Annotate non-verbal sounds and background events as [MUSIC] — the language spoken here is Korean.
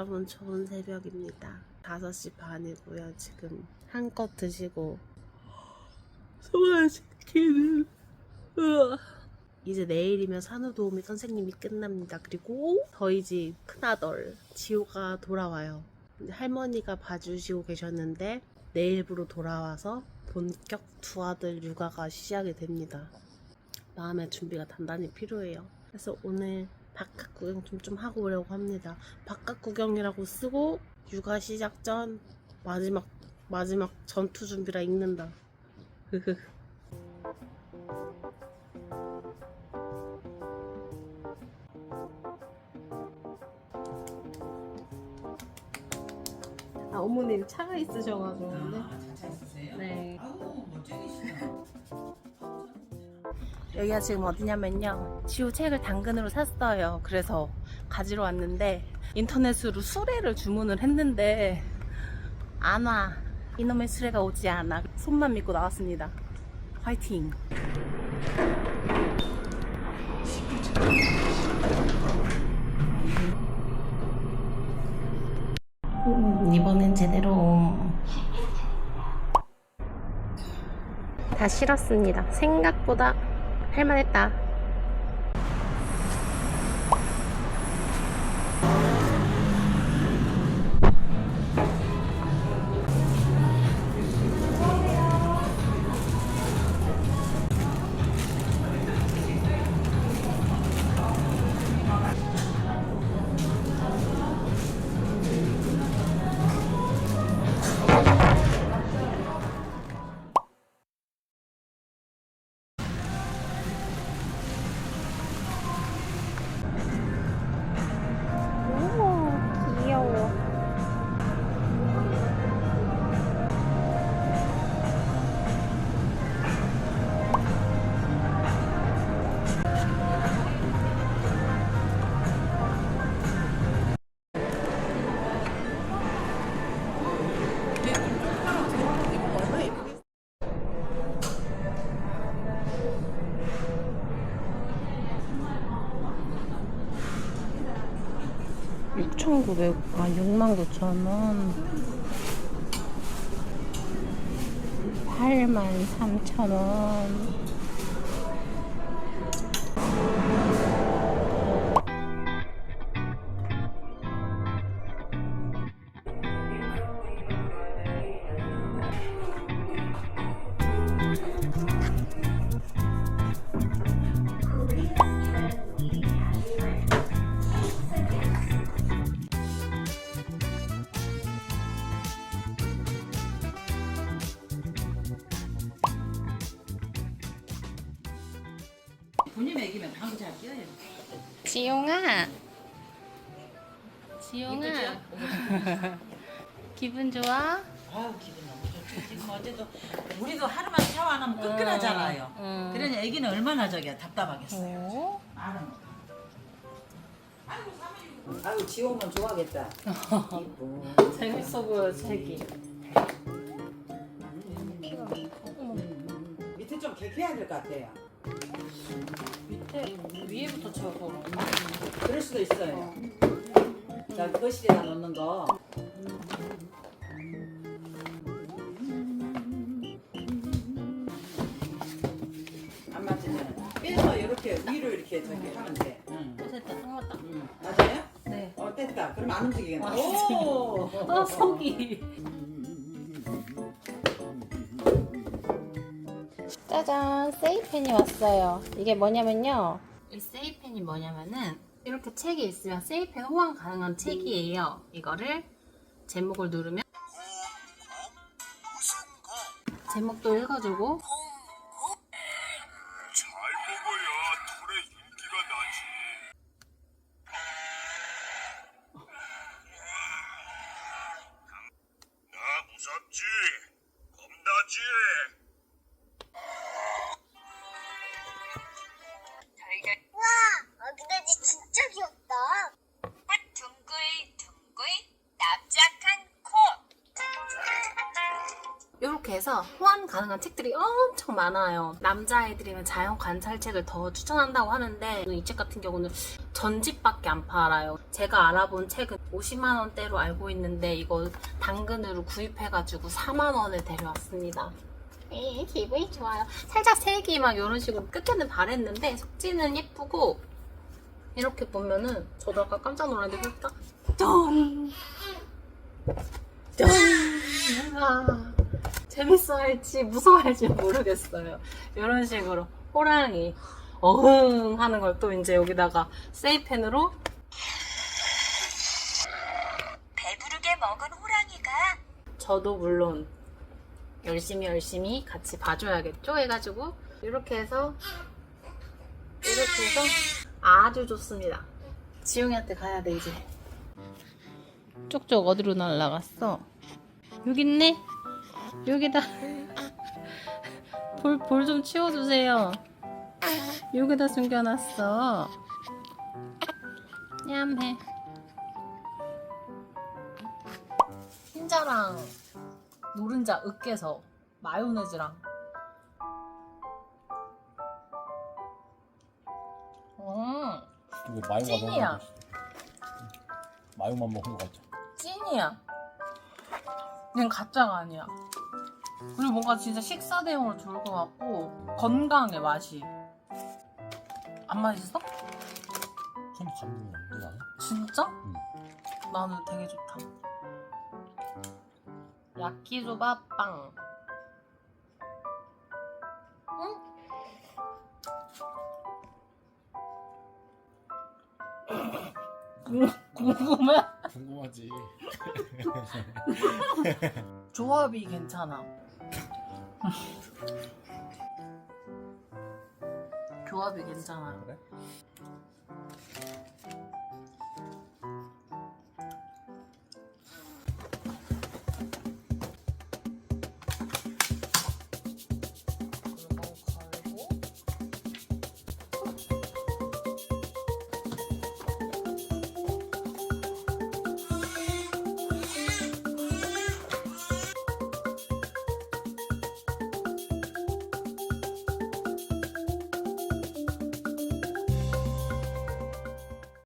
여러분 좋은 새벽입니다. 5시 반이고요. 지금 한껏 드시고 소화시키는 으아. 이제 내일이면 산후도우미 선생님이 끝납니다. 그리고 저희 집 큰아들 지호가 돌아와요. 할머니가 봐주시고 계셨는데 내일부로 돌아와서 본격 두 아들 육아가 시작이 됩니다. 마음의 준비가 단단히 필요해요. 그래서 오늘 바깥 구경 좀, 좀 하고 오려고 합니다. 바깥 구경이라고 쓰고 육아 시작 전 마지막 마지막 전투 준비라 읽는다. 흐흐. [LAUGHS] 아 어머님 차가 있으셔가지고 네. 아, 차 있으세요? 네. 아우, 멋쟁이시다. 여기가 지금 어디냐면요. 지호 책을 당근으로 샀어요. 그래서 가지러 왔는데 인터넷으로 수레를 주문을 했는데 안 와. 이놈의 수레가 오지 않아. 손만 믿고 나왔습니다. 화이팅. 음, 이번엔 제대로 다 실었습니다. 생각보다 할만했다. 6,900, 아, 69,000원. 83,000원. 본인 애기면 방잘 끼어요. 지용아. 지용아. [LAUGHS] 기분 좋아? 아유, 기분 너무 좋죠. 지금 어제도 우리도 하루만 샤워 안 하면 끈끈하잖아요. 응. 그러니 애기는 얼마나 저기 답답하겠어요. 오. 말은 못 아이고, 사모님. 아유 지호면 좋아하겠다. 이뻐. [LAUGHS] 재밌어 보여, 책이. 밑에 좀 개켜야 될 것 같아요. 밑에 위에부터 채워서 그런가? 그럴 수도 있어요. 자 거실에다 놓는 거. 안 맞으면 빼서 이렇게 위로 이렇게 저기 하면 돼. 응. 어, 됐다, 딱 맞다. 응. 맞아요? 네. 어 됐다. 그럼 안 움직이겠네. 아, 오. 아, 속이. 짜잔, 세이펜이 왔어요. 이게 뭐냐면요. 이 세이펜이 뭐냐면은 이렇게 책이 있으면 세이펜 호환 가능한 책이에요. 이거를 제목을 누르면 제목도 읽어주고 무섭지? 겁나지? 진짜 귀엽다. 둥글둥글 납작한 코. 이렇게 해서 호환 가능한 책들이 엄청 많아요. 남자아이들이면 자연 관찰책을 더 추천한다고 하는데 이 책 같은 경우는 전집밖에 안 팔아요. 제가 알아본 책은 50만 원대로 알고 있는데 이거 당근으로 구입해가지고 4만 원에 데려왔습니다. 에이, 기분이 좋아요. 살짝 색이 막 이런 식으로 끝에는 바랬는데 속지는 예쁘고 이렇게 보면은 저도 아까 깜짝 놀랐는데 딱 짠! 짠! 아, 재밌어 할지 무서워 할지 모르겠어요. 이런 식으로 호랑이 어흥 하는 걸 또 이제 여기다가 세이펜으로 배부르게 먹은 호랑이가 저도 물론 열심히 열심히 같이 봐줘야겠죠 해가지고 이렇게 해서 이렇게 해서 아주 좋습니다. 지용이한테 가야 돼 이제. 쪽쪽 어디로 날라갔어? 여기 있네? 여기다. 볼 볼 좀 치워주세요. 여기다 숨겨놨어. 냠해. 흰자랑 노른자 으깨서 마요네즈랑 이거 마요가 찐이야. 너무 맛있어. 마요만 먹은 거 같죠? 찐이야 그냥 가짜가 아니야 그리고 뭔가 진짜 식사 대용으로 좋을 것 같고 건강해 맛이 안 맛있어? 손 감동이 없는데 나는? 진짜? 응. 나는 되게 좋다 야끼소바 빵 궁금해? 궁금하지. [LAUGHS] 조합이 괜찮아. [LAUGHS] 조합이 괜찮아. 그래?